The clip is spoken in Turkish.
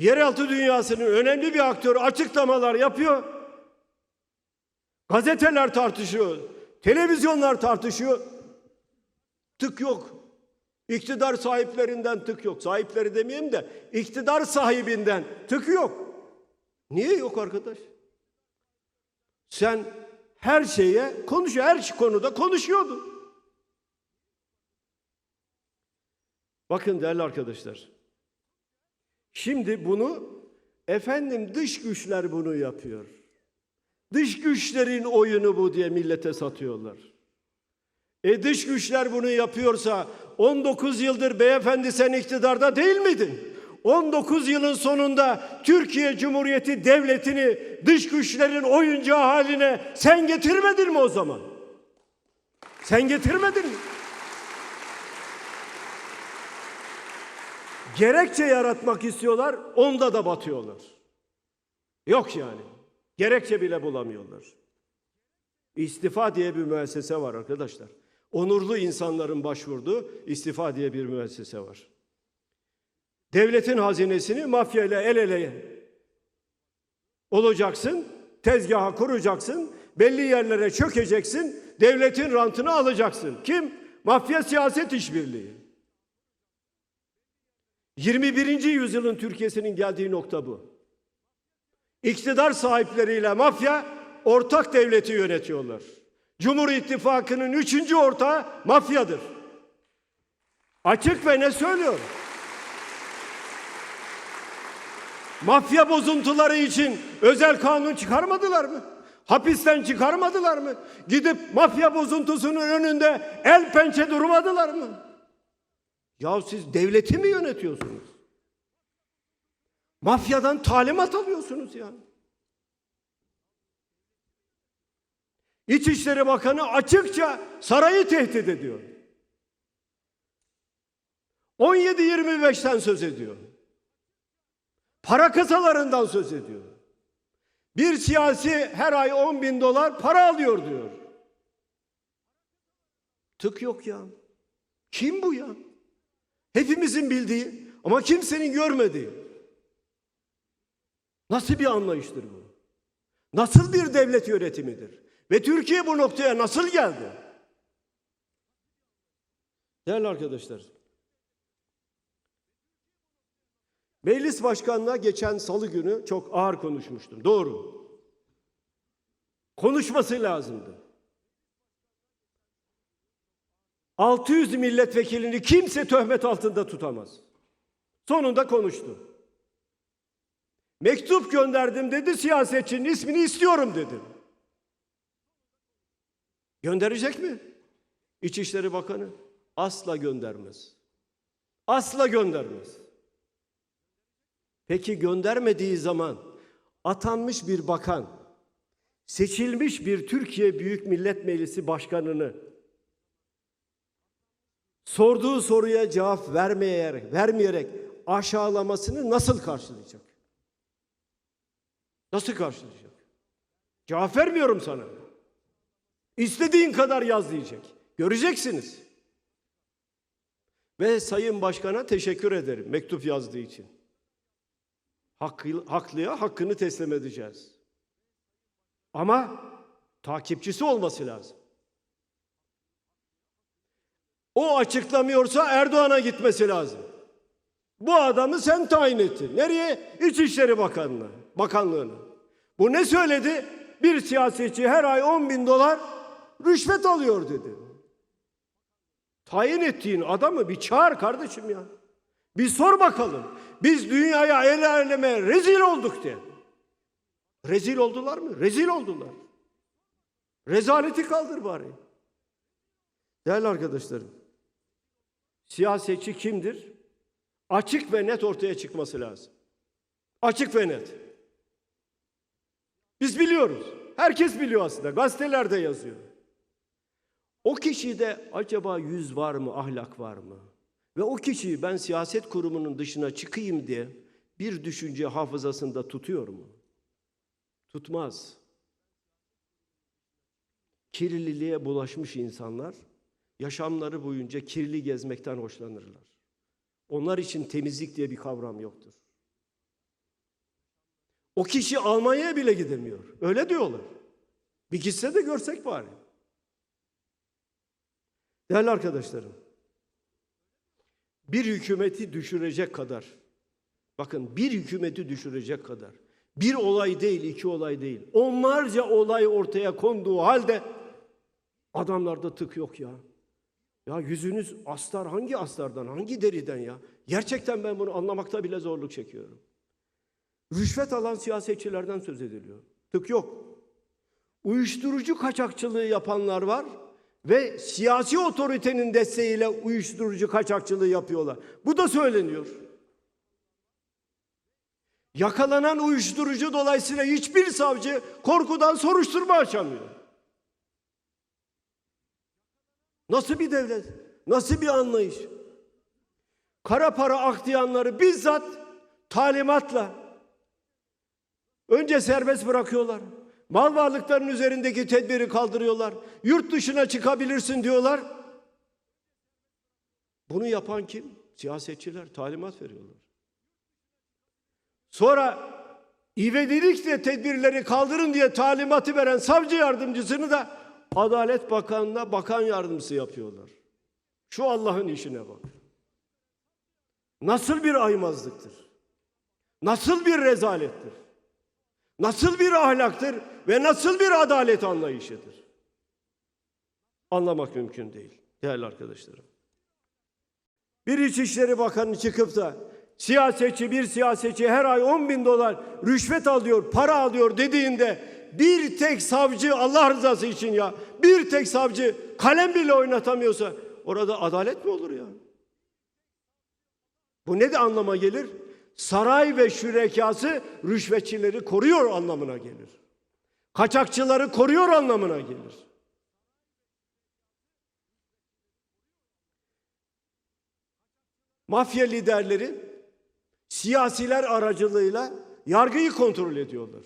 Yeraltı dünyasının önemli bir aktörü açıklamalar yapıyor. Gazeteler tartışıyor. Televizyonlar tartışıyor. Tık yok. İktidar sahiplerinden tık yok. Sahipleri demeyeyim de iktidar sahibinden tık yok. Niye yok arkadaş? Sen her şeye konuş, her konuda konuşuyordun. Bakın değerli arkadaşlar. Şimdi bunu efendim dış güçler bunu yapıyor. Dış güçlerin oyunu bu diye millete satıyorlar. E dış güçler bunu yapıyorsa 19 yıldır beyefendi sen iktidarda değil miydin? 19 yılın sonunda Türkiye Cumhuriyeti Devleti'ni dış güçlerin oyuncağı haline sen getirmedin mi o zaman? Sen getirmedin mi? Gerekçe yaratmak istiyorlar, onda da batıyorlar. Yok yani. Gerekçe bile bulamıyorlar. İstifa diye bir müessese var arkadaşlar. Onurlu insanların başvurduğu istifa diye bir müessese var. Devletin hazinesini mafya ile el ele olacaksın, tezgaha kuracaksın, belli yerlere çökeceksin, devletin rantını alacaksın. Kim? Mafya siyaset işbirliği. 21. yüzyılın Türkiye'sinin geldiği nokta bu. İktidar sahipleriyle mafya ortak devleti yönetiyorlar. Cumhur İttifakı'nın üçüncü ortağı mafyadır. Açık ve ne söylüyor? Mafya bozuntuları için özel kanun çıkarmadılar mı? Hapisten çıkarmadılar mı? Gidip mafya bozuntusunun önünde el pençe durmadılar mı? Ya siz devleti mi yönetiyorsunuz? Mafyadan talimat alıyorsunuz yani. İçişleri Bakanı açıkça sarayı tehdit ediyor. 17-25'ten söz ediyor. Para kasalarından söz ediyor. Bir siyasi her ay 10 bin dolar para alıyor diyor. Tık yok ya. Kim bu ya? Hepimizin bildiği ama kimsenin görmediği. Nasıl bir anlayıştır bu? Nasıl bir devlet yönetimidir? Ve Türkiye bu noktaya nasıl geldi? Değerli arkadaşlar. Meclis başkanına geçen salı günü çok ağır konuşmuştum. Doğru. Konuşması lazımdı. 600 milletvekilini kimse töhmet altında tutamaz. Sonunda konuştu. Mektup gönderdim dedi siyasetçinin ismini istiyorum dedi. Gönderecek mi? İçişleri Bakanı asla göndermez. Asla göndermez. Peki göndermediği zaman atanmış bir bakan, seçilmiş bir Türkiye Büyük Millet Meclisi başkanını sorduğu soruya cevap vermeyerek, vermeyerek aşağılamasını nasıl karşılayacak? Nasıl karşılayacak? Cevap vermiyorum sana. İstediğin kadar yaz diyecek. Göreceksiniz. Ve Sayın Başkan'a teşekkür ederim mektup yazdığı için. Haklıya hakkını teslim edeceğiz. Ama takipçisi olması lazım. O açıklamıyorsa Erdoğan'a gitmesi lazım. Bu adamı sen tayin ettin. Nereye? İçişleri Bakanlığı, Bakanlığı'na. Bu ne söyledi? Bir siyasetçi her ay 10 bin dolar rüşvet alıyor dedi. Tayin ettiğin adamı bir çağır kardeşim ya. Bir sor bakalım. Biz dünyaya el aleme rezil olduk de. Rezil oldular mı? Rezil oldular. Rezaleti kaldır bari. Değerli arkadaşlarım. Siyasetçi kimdir? Açık ve net ortaya çıkması lazım. Açık ve net. Biz biliyoruz. Herkes biliyor aslında. Gazetelerde yazıyor. O kişide acaba yüz var mı, ahlak var mı? Ve o kişiyi ben siyaset kurumunun dışına çıkayım diye bir düşünce hafızasında tutuyor mu? Tutmaz. Kirliliğe bulaşmış insanlar yaşamları boyunca kirli gezmekten hoşlanırlar. Onlar için temizlik diye bir kavram yoktur. O kişi Almanya'ya bile gidemiyor. Öyle diyorlar. Bir gitse de görsek bari. Değerli arkadaşlarım, bir hükümeti düşürecek kadar, bakın bir hükümeti düşürecek kadar, bir olay değil, iki olay değil, onlarca olay ortaya konduğu halde adamlarda tık yok ya. Ya yüzünüz astar hangi astardan, hangi deriden ya? Gerçekten ben bunu anlamakta bile zorluk çekiyorum. Rüşvet alan siyasetçilerden söz ediliyor. Tık yok. Uyuşturucu kaçakçılığı yapanlar var ve siyasi otoritenin desteğiyle uyuşturucu kaçakçılığı yapıyorlar. Bu da söyleniyor. Yakalanan uyuşturucu dolayısıyla hiçbir savcı korkudan soruşturma açamıyor. Nasıl bir devlet? Nasıl bir anlayış? Kara para aklayanları bizzat talimatla önce serbest bırakıyorlar. Mal varlıklarının üzerindeki tedbiri kaldırıyorlar. Yurt dışına çıkabilirsin diyorlar. Bunu yapan kim? Siyasetçiler talimat veriyorlar. Sonra ivedilikle tedbirleri kaldırın diye talimatı veren savcı yardımcısını da Adalet Bakanı'na bakan yardımcısı yapıyorlar. Şu Allah'ın işine bak. Nasıl bir aymazlıktır? Nasıl bir rezalettir? Nasıl bir ahlaktır ve nasıl bir adalet anlayışıdır? Anlamak mümkün değil değerli arkadaşlarım. Bir İçişleri Bakanı çıkıp da siyasetçi bir siyasetçi her ay 10 bin dolar rüşvet alıyor, para alıyor dediğinde bir tek savcı Allah rızası için ya bir tek savcı kalem bile oynatamıyorsa orada adalet mi olur ya? Bu ne de anlama gelir? Saray ve şürekası rüşvetçileri koruyor anlamına gelir. Kaçakçıları koruyor anlamına gelir. Mafya liderleri siyasiler aracılığıyla yargıyı kontrol ediyorlar.